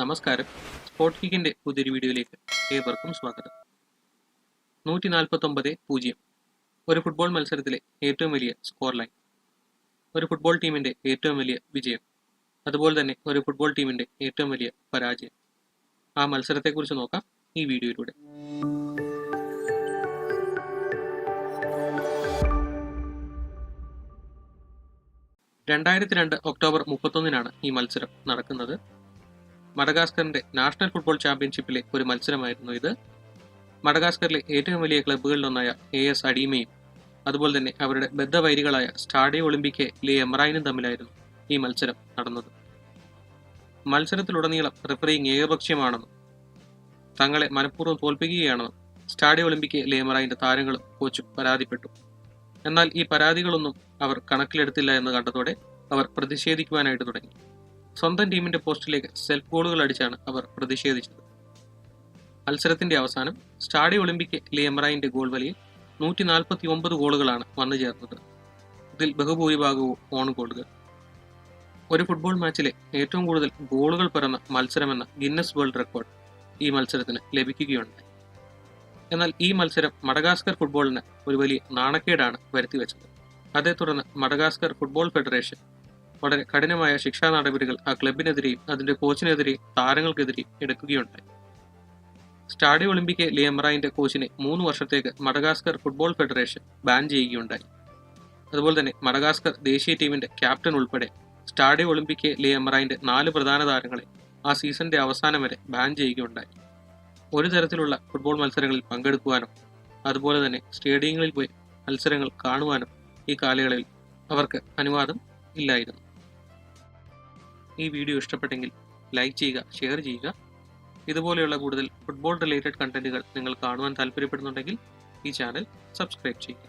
നമസ്കാരം. സ്പോർട്ട് കിക്കിന്റെ പുതിയൊരു വീഡിയോയിലേക്ക് ഏവർക്കും സ്വാഗതം. നൂറ്റി നാൽപ്പത്തൊമ്പത് പൂജ്യം. ഒരു ഫുട്ബോൾ മത്സരത്തിലെ ഏറ്റവും വലിയ സ്കോർ ലൈൻ ഒരു ഫുട്ബോൾ ടീമിന്റെ ഏറ്റവും വലിയ വിജയം. അതുപോലെ തന്നെ ഒരു ഫുട്ബോൾ ടീമിന്റെ ഏറ്റവും വലിയ പരാജയം. ആ മത്സരത്തെക്കുറിച്ച് നോക്കാം ഈ വീഡിയോയിലൂടെ. രണ്ടായിരത്തി രണ്ട് ഒക്ടോബർ മുപ്പത്തൊന്നിനാണ് ഈ മത്സരം നടക്കുന്നത്. മഡഗാസ്കറിന്റെ നാഷണൽ ഫുട്ബോൾ ചാമ്പ്യൻഷിപ്പിലെ ഒരു മത്സരമായിരുന്നു ഇത്. മഡഗാസ്കറിലെ ഏറ്റവും വലിയ ക്ലബ്ബുകളിലൊന്നായ എ എസ് അഡീമയും അതുപോലെ തന്നെ അവരുടെ ബദ്ധവൈരികളായ സ്റ്റാഡിയോ ഒളിമ്പിക്കെ ലി എമറൈനും തമ്മിലായിരുന്നു ഈ മത്സരം നടന്നത്. മത്സരത്തിലുടനീളം റെഫറിങ് ഏകപക്ഷീയമാണെന്നും തങ്ങളെ മനഃപൂർവം തോൽപ്പിക്കുകയാണെന്നും സ്റ്റാഡിയോ ഒളിമ്പിക്കെ ലേ എമറൈന്റെ താരങ്ങളും കോച്ചും പരാതിപ്പെട്ടു. എന്നാൽ ഈ പരാതികളൊന്നും അവർ കണക്കിലെടുത്തില്ല എന്ന് കണ്ടതോടെ അവർ പ്രതിഷേധിക്കുവാനായിട്ട് തുടങ്ങി. സ്വന്തം ടീമിന്റെ പോസ്റ്റിലേക്ക് സെൽഫ് ഗോളുകൾ അടിച്ചാണ് അവർ പ്രതിഷേധിച്ചത്. മത്സരത്തിന്റെ അവസാനം സ്റ്റാഡിയ ഒളിമ്പിക് ലിയമറായിന്റെ ഗോൾ വലയിൽ നൂറ്റി നാൽപ്പത്തി ഒമ്പത് ഗോളുകളാണ് വന്നു ചേർന്നത്. ഇതിൽ ബഹുഭൂരിഭാഗവും ഓൺ ഗോളുകൾ ഒരു ഫുട്ബോൾ മാച്ചിലെ ഏറ്റവും കൂടുതൽ ഗോളുകൾ പിറന്ന മത്സരമെന്ന ഗിന്നസ് വേൾഡ് റെക്കോർഡ് ഈ മത്സരത്തിന് ലഭിക്കുകയുണ്ടായി. എന്നാൽ ഈ മത്സരം മഡഗാസ്കർ ഫുട്ബോളിന് ഒരു വലിയ നാണക്കേടാണ് വരുത്തിവെച്ചത്. അതേ തുടർന്ന് മഡഗാസ്കർ ഫുട്ബോൾ ഫെഡറേഷൻ വളരെ കഠിനമായ ശിക്ഷാ നടപടികൾ ആ ക്ലബിനെതിരെയും അതിന്റെ കോച്ചിനെതിരെയും താരങ്ങൾക്കെതിരെയും എടുക്കുകയുണ്ടായി. സ്റ്റാഡിയോ ഒളിമ്പിക്കെ ലിയംറായിന്റെ കോച്ചിനെ മൂന്ന് വർഷത്തേക്ക് മഡഗാസ്കർ ഫുട്ബോൾ ഫെഡറേഷൻ ബാൻ ചെയ്യുകയുണ്ടായി. അതുപോലെ തന്നെ മഡഗാസ്കർ ദേശീയ ടീമിന്റെ ക്യാപ്റ്റൻ ഉൾപ്പെടെ സ്റ്റാഡിയോ ഒളിമ്പിക്കെ ലിയംറായിന്റെ നാല് പ്രധാന താരങ്ങളെ ആ സീസണിന്റെ അവസാനം വരെ ബാൻ ചെയ്യുകയുണ്ടായി. ഒരു തരത്തിലുള്ള ഫുട്ബോൾ മത്സരങ്ങളിൽ പങ്കെടുക്കുവാനോ അതുപോലെ തന്നെ സ്റ്റേഡിയങ്ങളിൽ പോയി മത്സരങ്ങൾ കാണുവാനും ഈ കാലയളവിൽ അവർക്ക് അനുവാദം ഇല്ലായിരുന്നു. ഈ വീഡിയോ ഇഷ്ടപ്പെട്ടെങ്കിൽ ലൈക്ക് ചെയ്യുക ഷെയർ ചെയ്യുക. ഇതുപോലെയുള്ള കൂടുതൽ ഫുട്ബോൾ റിലേറ്റഡ് കണ്ടന്റുകൾ നിങ്ങൾ കാണുവാൻ താല്പര്യപ്പെടുന്നുണ്ടെങ്കിൽ ഈ ചാനൽ സബ്സ്ക്രൈബ് ചെയ്യുക.